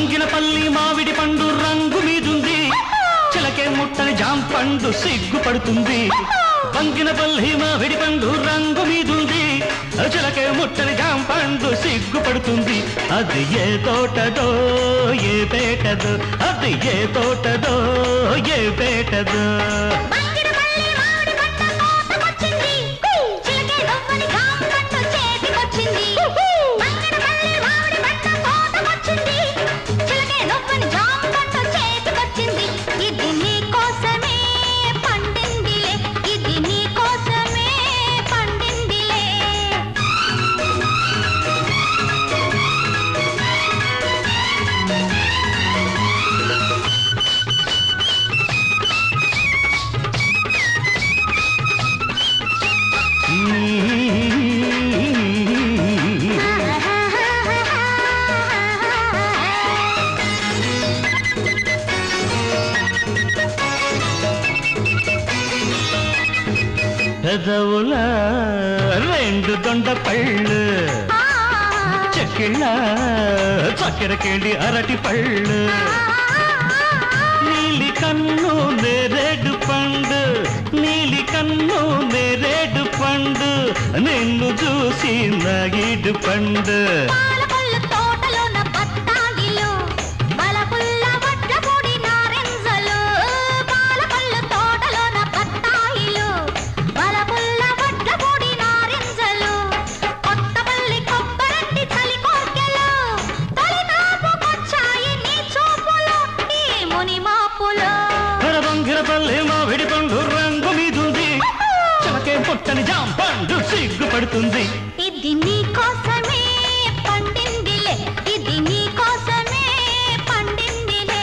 బంగినపల్లి మావిడి పండు రంగు మీదుంది. చిలకే ముట్టని జాంపండు సిగ్గుపడుతుంది. బంగినపల్లి మావిడి పండు రంగు మీదుంది. చిలకే ముట్టని జాంపండు సిగ్గుపడుతుంది. అది ఏ తోటదో ఏ పేటదో అది ఏ తోటదో ఏ పేటదో. పెదవుల రెండు దొండ పళ్ళు. చెక్కిళ్ళ చక్కెరకేళి అరటి పళ్ళు. నీలి కన్ను నేరేడు పండు. నీలి కన్ను నేరేడు పండు. నిన్ను చూసి నగిడు పండు. సిగ్గుపడుతుంది ఇది నీ కోసమే పండిందిలే ఇది నీ కోసమే పండిందిలే.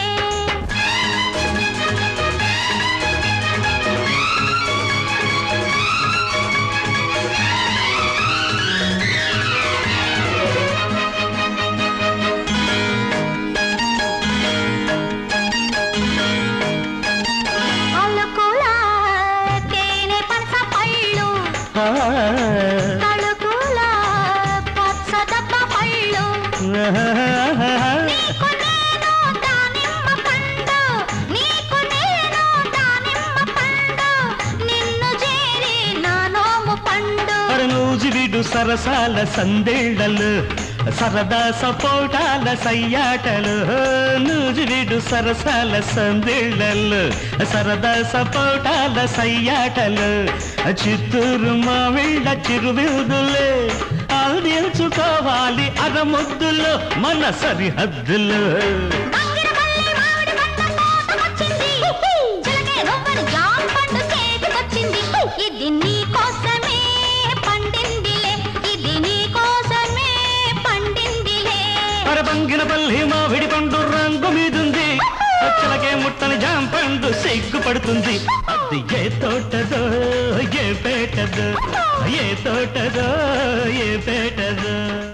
అలకుల తేనె పనస పళ్ళు. ఆ, నూజివిడు సరసాల సందేళ్ళలు సరదా సపోటాల సయ్యాటలు. నూజివిడు సరసాల సందేళ్ళలు సరదా సపోటాల సయ్యాటలు. చిత్తూరు మా మావిళ్ళ చిరువిదులే అందించుకోవాలి అరముద్దులు మన సరిహద్దులు. ఇది నీ కోసమే పండిందిలే. ఇది నీ కోసమే పండిందిలే. అరబంగినపల్లి మామిడి పండు రంగు మీదుంది చిలకే ముట్టని జాంపండు సిగ్గుపడుతుంది. అది ఏ తోటదో ఏ పేటదో ఏ తోటదో ఏ పేటదో.